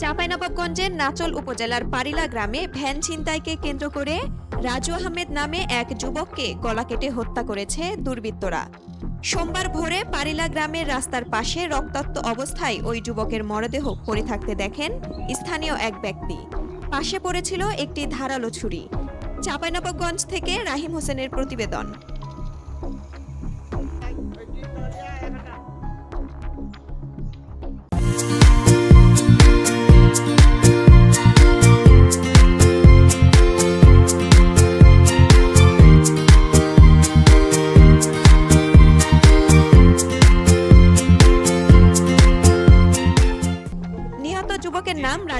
চাঁপাইনবাবগঞ্জের নাচল উপজেলার পারিলা গ্রামে ভ্যান ছিনতাইকে কেন্দ্র করে রাজু আহমেদ নামে এক যুবককে গলা কেটে হত্যা করেছে দুর্বৃত্তরা। সোমবার ভোরে পারিলা গ্রামের রাস্তার পাশে রক্তাক্ত অবস্থায় ওই যুবকের মরদেহ পড়ে থাকতে দেখেন স্থানীয় এক ব্যক্তি। পাশে পড়েছিল একটি ধারালো ছুরি। চাঁপাইনবাবগঞ্জ থেকে রাহিম হোসেনের প্রতিবেদন।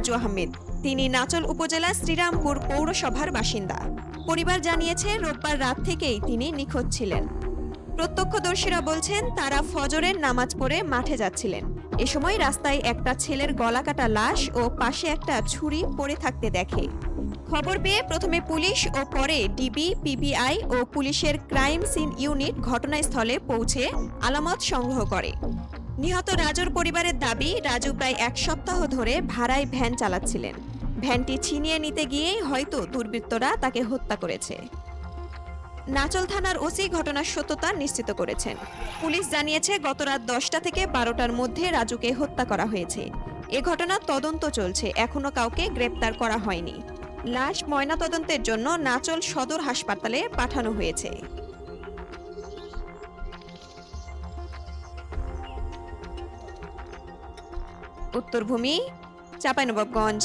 রাজু আহমেদ। তিনি নাচল উপজেলা শ্রীরামপুর পৌরসভার বাসিন্দা। পরিবার জানিয়েছে, রোববার রাত থেকেই তিনি নিখোঁজ ছিলেন। প্রত্যক্ষদর্শীরা বলছেন, তারা ফজরের নামাজ পড়ে মাঠে যাচ্ছিলেন। এ সময় রাস্তায় একটা ছেলের গলা কাটা লাশ ও পাশে একটা ছুরি পড়ে থাকতে দেখে। খবর পেয়ে প্রথমে পুলিশ ও পরে ডিবি, পিবিআই ও পুলিশের ক্রাইম সিন ইউনিট ঘটনাস্থলে পৌঁছে আলামত সংগ্রহ করে। নিহত রাজুর পরিবারের দাবি, রাজু প্রায় এক সপ্তাহ ধরে ভাড়ায় ভ্যান চালাচ্ছিলেন। ভ্যানটি ছিনিয়ে নিতে গিয়েই হয়তো দুর্বৃত্তরা তাকে হত্যা করেছে। নাচল থানার ওসি ঘটনার সত্যতা নিশ্চিত করেছেন। পুলিশ জানিয়েছে, গত রাত দশটা থেকে বারোটার মধ্যে রাজুকে হত্যা করা হয়েছে। এ ঘটনার তদন্ত চলছে, এখনও কাউকে গ্রেপ্তার করা হয়নি। লাশ ময়নাতদন্তের জন্য নাচল সদর হাসপাতালে পাঠানো হয়েছে। উত্তরভূমি চাঁপাইনবাবগঞ্জ।